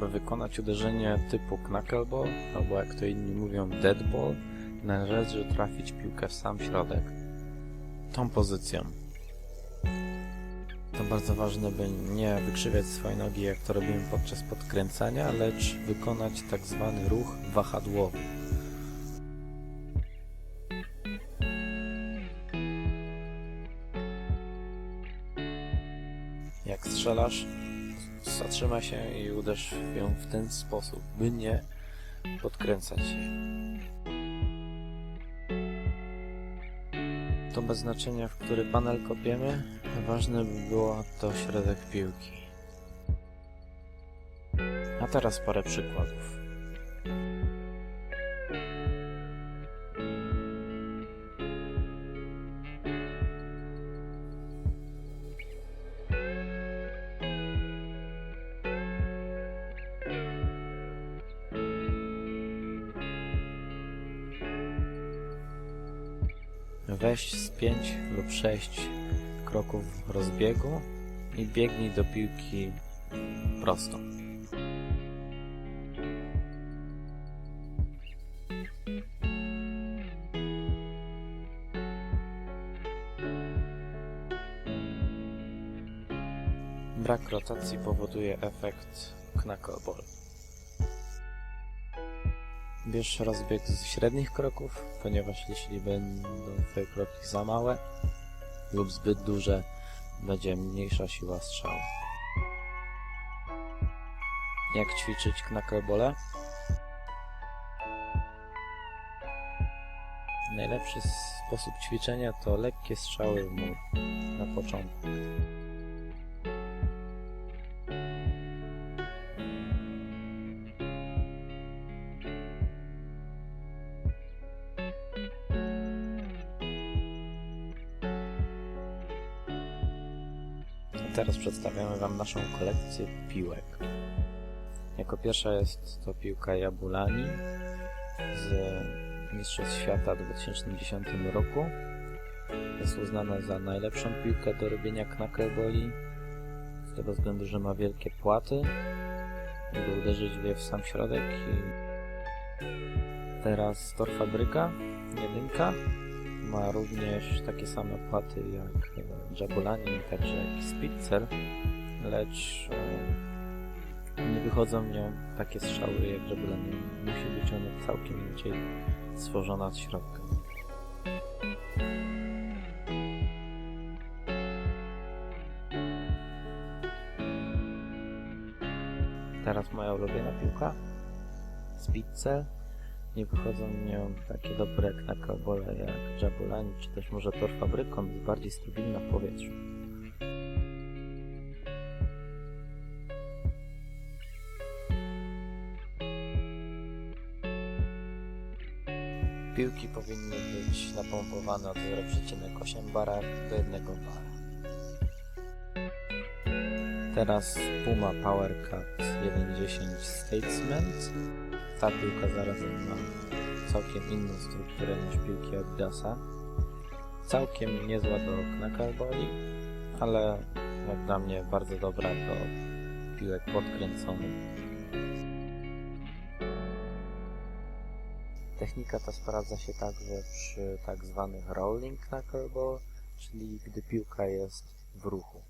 Aby wykonać uderzenie typu knuckleball, albo jak to inni mówią deadball, należy trafić piłkę w sam środek. Tą pozycją. To bardzo ważne, by nie wykrzywiać swojej nogi, jak to robimy podczas podkręcania, lecz wykonać tak zwany ruch wahadłowy. Jak strzelasz, zatrzymaj się i uderz ją w ten sposób, by nie podkręcać się. To bez znaczenia, w który panel kopiemy, ważne by było to środek piłki. A teraz parę przykładów. Weź z 5 lub 6 kroków rozbiegu i biegnij do piłki prosto. Brak rotacji powoduje efekt knuckleball. Bierz rozbieg z średnich kroków, ponieważ jeśli będą twoje kroki za małe lub zbyt duże, będzie mniejsza siła strzału. Jak ćwiczyć knucklebole? Najlepszy sposób ćwiczenia to lekkie strzały w mur na początku. Teraz przedstawiamy Wam naszą kolekcję piłek. Jako pierwsza jest to piłka Jabulani z Mistrzostw Świata w 2010 roku. Jest uznana za najlepszą piłkę do robienia knuckleballi z tego względu, że ma wielkie płaty, by uderzyć je w sam środek i teraz Tor Fabryka, jedynka, ma również takie same płaty jak e, Jabulani, także jak Spitzer, lecz e, nie wychodzą nią takie strzały jak Jabulani. Musi być ona całkiem inaczej stworzona z środka. Teraz moja ulubiona piłka. Spitzer. Nie wychodzą w nią takie dobre knucklebole jak Jabulani, czy też może Tor Fabrykon, jest bardziej stabilna w powietrzu. Piłki powinny być napompowane od 0,8 bara do 1 bara. Teraz Puma Power Cut 1.10 Statesman. Ta piłka zarazem ma całkiem inną strukturę niż piłki Adidasa. Całkiem niezła do knuckleballi, ale jak dla mnie bardzo dobra do piłek podkręconych. Technika ta sprawdza się także przy tak zwanych rolling knuckleball, czyli gdy piłka jest w ruchu.